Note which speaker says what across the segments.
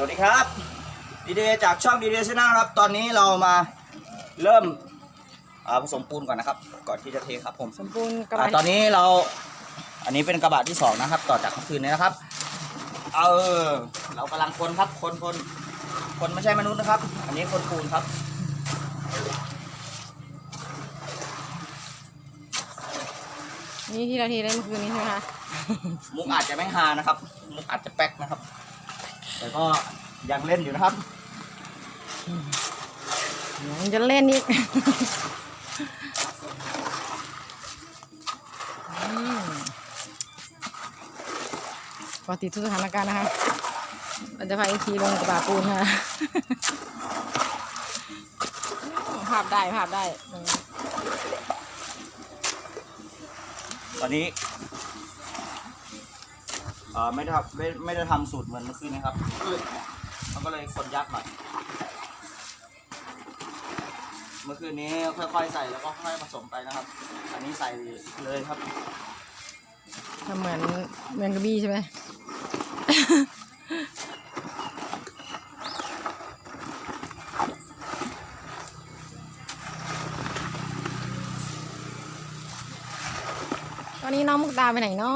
Speaker 1: สวัสดีครับดีเดจากช่องดีเดชแนลครับ ตอนนี้เรามาเริ่มอ่าผสมปูนก่อนนะครับ ก่อนที่จะเทครับผม
Speaker 2: สมบูรณ์กระ
Speaker 1: อ่า
Speaker 2: บะ
Speaker 1: ตอนนี้เราอันนี้เป็นกระบะที่สองนะครับ ต่อจากเมื่อคืนนี้นะครับ เออ เรากำลังคนครับคนคนคนไม่ใช่มนุษย์นะครับ อันนี้คนปูนครับ
Speaker 2: นี่ที่เราทีได้เมื่อคืนนี้ใช่ไหมคะ
Speaker 1: มุกอาจจะไม่ฮานะครับ มุกอาจจะแป๊กนะครับ แต่ก็ยังเล่นอยู่นะครับ
Speaker 2: ยังจะเล่นอีกปกติทุกสถานการณ์นะคะเราจะพาอีกทีลงกระบะปูนค่ะภาพได้ภาพได้
Speaker 1: ตอนนี้ เอ่อไม่ได้ทำไม่ไม่ได้ทำสูตรเหมือนเมื่อคืนนะครับมันก็เลยคนยากหน่อยเมื่อคืนนี้ค่อยๆใส่แล้วก็ค่อยๆผสมไปนะครับ อันนี้ใส่เลยครับ
Speaker 2: ทำเหมือนเมนกะบี่ใช่ไหม ตอนนี้น้องมุกตาไปไหนเนา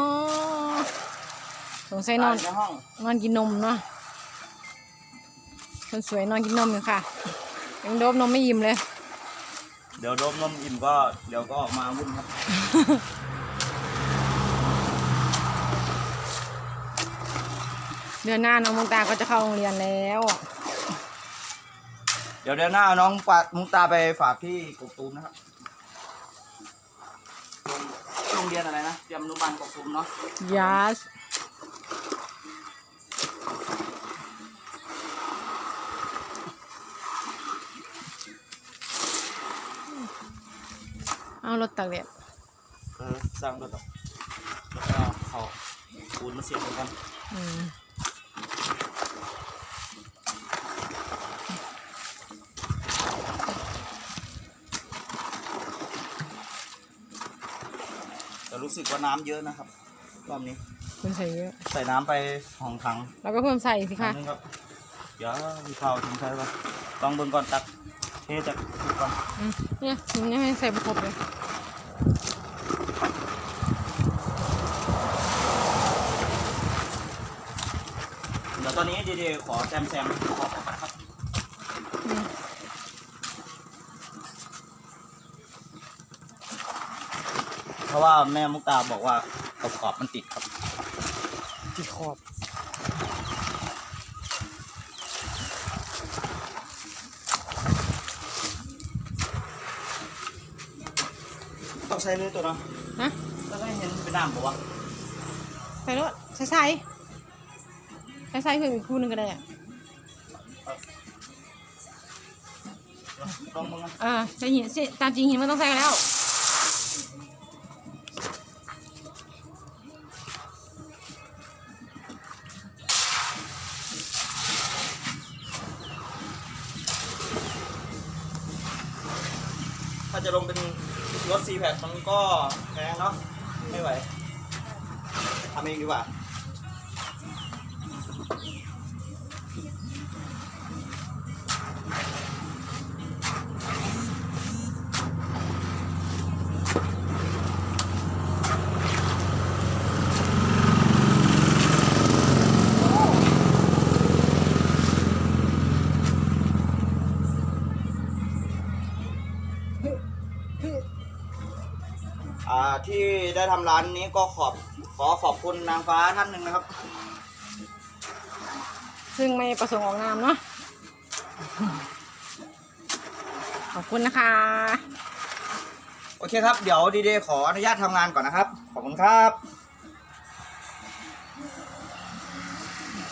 Speaker 2: ะ สงสัยนอน
Speaker 1: ในห้อง
Speaker 2: นอนกินนมเนาะคนสวยนอนกินนมอยู่ค่ะ ยังโดบนมไม่ยิ้มเลย
Speaker 1: เดี๋ยวโดมนมอิ่มก็เดี๋ยวก็ออกมาวุ่นครับ
Speaker 2: เดือนหน้าน้องมุกตาก็จะเข้าโรงเรียนแล้ว
Speaker 1: เดี๋ยวเดือนหน้าน้องปามุกตาไปฝากที่กกตูมนะครับโรงโรงเรียนอะไรนะเตรียมอนุบาลกกตูมเนาะ
Speaker 2: yes เอารถตักเด็ด
Speaker 1: เออสร้างรถออกแล้วก็เขาปูนมาเสียบกัน
Speaker 2: อืม
Speaker 1: แต่รู้สึกว่าน้ำเยอะนะครับ รอบนี้
Speaker 2: คุณใส่เยอะ
Speaker 1: ใส่น้ำไปสองถัง
Speaker 2: แล้วก็เพิ่มใส่สิ
Speaker 1: ถั
Speaker 2: คะ
Speaker 1: งนึงครับ เดี๋ยวมีข้าวทิ้งใช้ป่ะลองเบิ่งก่อนตักเท จากก่อน
Speaker 2: อืมเนี่ยยังไม่ให้ใส่ประกบเลย
Speaker 1: เดี๋ยวตอนนี้ดีๆขอแซมแซมขอบก่อนนะครับ
Speaker 2: อืม
Speaker 1: เพราะว่าแม่มุกตาบอกว่าขอบขอบมันติดครับ
Speaker 2: ติดขอบ
Speaker 1: ต้องใช้เลยตัวเนาะ
Speaker 2: ฮะ
Speaker 1: แล้วก็เห็นเป็นน้ำบอกว่า
Speaker 2: ใส่รถใส่ใส่ใส่ใส่เพิ่มอีกคู่หนึ่งก็ได้อะ
Speaker 1: ลองมึงนะ
Speaker 2: เออใส่หินสิตามจริงหินมันต้องใส่กันแล้ว
Speaker 1: ถ้าจะลงเป็น รถซีแพคมันก็แพงเนาะไม่ไหวทำเองดีกว่า อ่าที่ได้ทำร้านนี้ก็ขอบขอขอบคุณนางฟ้าท่านหนึ่งนะครับ
Speaker 2: ซึ่งไม่ประสงค์ออกนามเนาะ ขอบคุณนะคะ
Speaker 1: โอเคครับ เดี๋ยวดีเดย์ขออนุญาตทำงานก่อนนะครับ ขอบคุณครับ